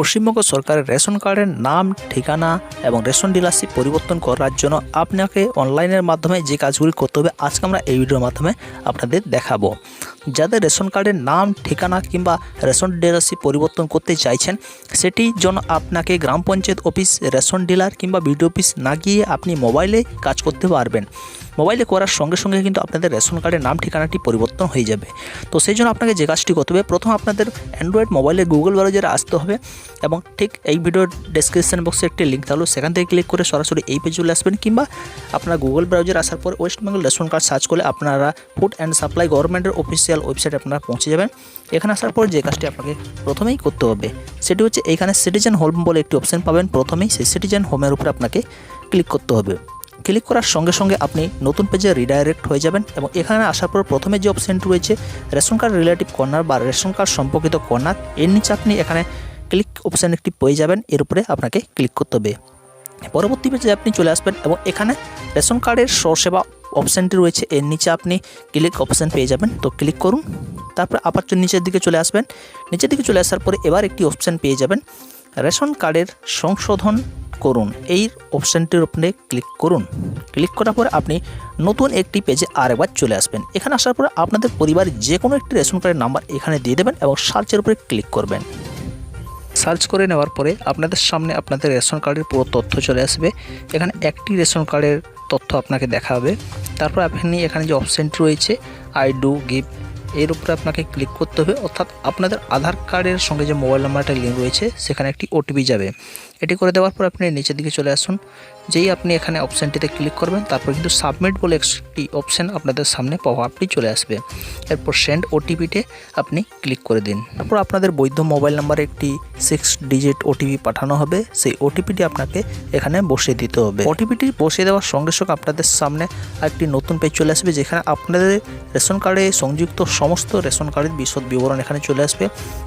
পশ্চিমবঙ্গ সরকারের রেশন কার্ডের নাম, ঠিকানা এবং রেশন ডিলারশিপ পরিবর্তন করার জন্য আপনাকে অনলাইনের মাধ্যমে যে কাজগুলি করতে হবে, আজকে আমরা এই ভিডিওর মাধ্যমে আপনাদের দেখাবো। যাদের রেশন কার্ডের নাম, ঠিকানা কিংবা রেশন ডিলারশিপ পরিবর্তন করতে চাইছেন সেটির জন্য আপনাকে গ্রাম পঞ্চায়েত অফিস রেশন ডিলার কিংবা বিডিও অফিস না গিয়ে আপনি মোবাইলে কাজ করতে পারবেন। মোবাইলে করার সঙ্গে সঙ্গে কিন্তু আপনাদের রেশন কার্ডের নাম, ঠিকানাটি পরিবর্তন হয়ে যাবে। তো সেই জন্য আপনাকে যে কাজটি করতে হবে, প্রথম আপনাদের অ্যান্ড্রয়েড মোবাইলে গুগল ব্রাউজারে আসতে হবে এবং ঠিক এই ভিডিওর ডেসক্রিপশন বক্সে একটি লিঙ্ক থাকল সেখান থেকে ক্লিক করে সরাসরি এই পেজে চলে আসবেন কিংবা আপনার গুগল ব্রাউজার আসার পর West Bengal ration card search করলে আপনারা ফুড অ্যান্ড সাপ্লাই গভর্নমেন্টের অফিসিয়াল ওয়েবসাইটে আপনারা পৌঁছে যাবেন। এখানে আসার পর যে কাজটি আপনাকে প্রথমেই করতে হবে, সেটি হচ্ছে এইখানে সিটিজেন হোম বলে একটি অপশন পাবেন। প্রথমেই সেই সিটিজেন হোমের উপরে আপনাকে ক্লিক করতে হবে। ক্লিক করার সঙ্গে সঙ্গে আপনি নতুন পেজে রিডাইরেক্ট হয়ে যাবেন এবং এখানে আসার পর প্রথমে যে অপশানটি রয়েছে, রেশন কার্ড রিলেটিভ কর্নার বা রেশন কার্ড সম্পর্কিত কর্নার, এর নিচে আপনি এখানে ক্লিক অপশান একটি পেয়ে যাবেন, এর উপরে আপনাকে ক্লিক করতে হবে। পরবর্তী পেজে আপনি চলে আসবেন এবং এখানে রেশন কার্ডের সেবা অপশানটি রয়েছে, এর নিচে আপনি ক্লিক অপশান পেয়ে যাবেন। তো ক্লিক করুন, তারপর আবার নিচের দিকে চলে আসবেন। নিচের দিকে চলে আসার পরে এবার একটি অপশান পেয়ে যাবেন, রেশন কার্ডের সংশোধন করুন। এই অপশানটির উপরে ক্লিক করুন। ক্লিক করার পর আপনি নতুন একটি পেজে আরেকবার চলে আসবেন। এখানে আসার পর আপনাদের পরিবার যে কোনো একটি রেশন কার্ডের নাম্বার এখানে দিয়ে দেবেন এবং সার্চের উপরে ক্লিক করবেন। সার্চ করে নেওয়ার পরে আপনাদের সামনে আপনাদের রেশন কার্ডের পুরো তথ্য চলে আসবে। এখানে একটি রেশন কার্ডের তথ্য আপনাকে দেখাবে। তারপর আপনি এখানে যে অপশানটি রয়েছে আই ডু গিভ এর উপরে আপনাকে ক্লিক করতে হবে। অর্থাৎ আপনাদের আধার কার্ডের সঙ্গে যে মোবাইল নাম্বারটা লিঙ্ক রয়েছে, সেখানে একটি ওটিপি যাবে। এটি করে দেওয়ার পর আপনি নিচের দিকে চলে আসুন। যেই আপনি এখানে অপশানটিতে ক্লিক করবেন, তারপর কিন্তু সাবমিট বলে একটি অপশান আপনাদের সামনে আপনি চলে আসবে। এরপর সেন্ড ওটিপিতে আপনি ক্লিক করে দিন। তারপর আপনাদের বৈধ মোবাইল নাম্বারে একটি সিক্স ডিজিট ওটিপি পাঠানো হবে। সেই ওটিপিটি আপনাকে এখানে বসিয়ে দিতে হবে। ওটিপিটি বসিয়ে দেওয়ার সঙ্গে সঙ্গে আপনাদের সামনে একটি নতুন পেজ চলে আসবে, যেখানে আপনাদের রেশন কার্ডে সংযুক্ত সমস্ত রেশন কার্ডের বিশদ বিবরণ এখানে চলে আসবে।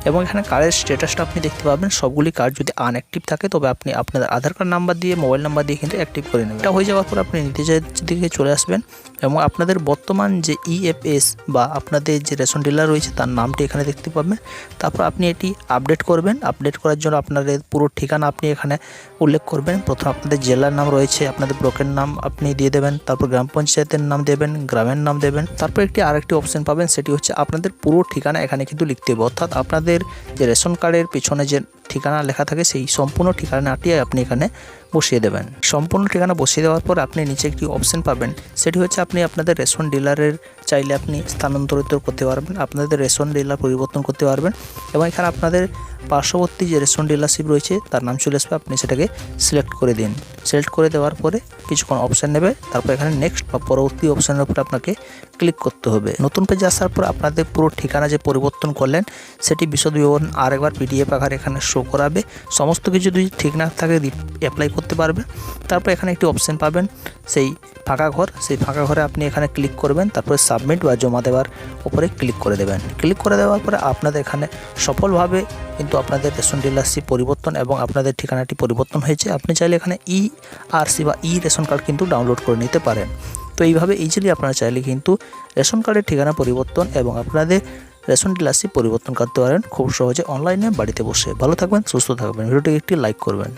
এবং এখানে কার্ডের স্ট্যাটাসটা আপনি দেখতে পাবেন। সবগুলি কার্ড যদি আনঅ্যাক্টিভ থাকে তবে আপনি আপনাদের আধার কার্ড নাম্বার দিয়ে, মোবাইল নাম্বার দিয়ে কিন্তু অ্যাক্টিভ করে নেবেন। এটা হয়ে যাওয়ার পর আপনি নিজের দিকে চলে আসবেন এবং আপনাদের বর্তমান যে ইএফএস বা আপনাদের যে রেশন ডিলার রয়েছে, তার নামটি এখানে দেখতে পাবেন। তারপর আপনি এটি আপডেট করবেন। আপডেট করার জন্য আপনাদের পুরো ঠিকানা আপনি এখানে উল্লেখ করবেন। প্রথম আপনাদের জেলার নাম রয়েছে, আপনাদের ব্লকের নাম আপনি দিয়ে দেবেন। তারপর গ্রাম পঞ্চায়েতের নাম দেবেন, গ্রামের নাম দেবেন। তারপর একটি আরেকটি অপশন পাবেন, সেটি হচ্ছে আপনাদের পুরো ঠিকানা এখানে কিন্তু লিখতে হবে। অর্থাৎ আপনাদের যে রেশন কার্ডের পিছনে যে ঠিকানা লেখা থাকে সেই সম্পূর্ণ ঠিকানাটি আপনি এখানে বসিয়ে দেবেন। সম্পূর্ণ ঠিকানা বসিয়ে দেওয়ার পর আপনি নিচে একটি অপশন পাবেন। সেটি হচ্ছে আপনি আপনাদের রেশন ডিলারের চাইলে আপনি স্থানান্তরিত করতে পারবেন, আপনাদের রেশন ডিলার পরিবর্তন করতে পারবেন এবং এখানে আপনাদের পার্শ্ববর্তী যে রেশন ডিলারশিপ রয়েছে, তার নাম চলে আসবে, আপনি সেটাকে সিলেক্ট করে দিন। সিলেক্ট করে দেওয়ার পরে কিছুক্ষণ অপশান নেবে, তারপর এখানে নেক্সট বা পরবর্তী অপশানের উপরে আপনাকে ক্লিক করতে হবে। নতুন পেজে আসার পর আপনাদের পুরো ঠিকানা যে পরিবর্তন করলেন, সেটি বিশদ বিবরণ আরেকবার পিডিএফ আকারে এখানে শো করাবে। সমস্ত কিছু যদি ঠিক না থাকে অ্যাপ্লাই করতে পারবে তারপর এখানে একটি অপশান পাবেন, সেই ফাঁকা ঘর। সেই ফাঁকা ঘরে আপনি এখানে ক্লিক করবেন, তারপরে সাবমিট বা জমা দেওয়ার উপরে ক্লিক করে দেবেন। ক্লিক করে দেওয়ার পরে আপনাদের এখানে সফলভাবে কিন্তু আপনাদের রেশন ডিলারশিপ পরিবর্তন এবং আপনাদের ঠিকানাটি পরিবর্তন হয়েছে। আপনি চাইলে এখানে ই আরসি বা ই রেশন কার্ড কিন্তু ডাউনলোড করে নিতে পারেন। তো এইভাবে ইজিলি আপনারা চাইলে কিন্তু রেশন কার্ডের ঠিকানা পরিবর্তন এবং আপনাদের রেশন ডিলারশিপ পরিবর্তন করতে পারেন। খুব সহজে অনলাইনে বাড়িতে বসে। ভালো থাকবেন, সুস্থ থাকবেন। ভিডিওটিকে একটি লাইক করবেন।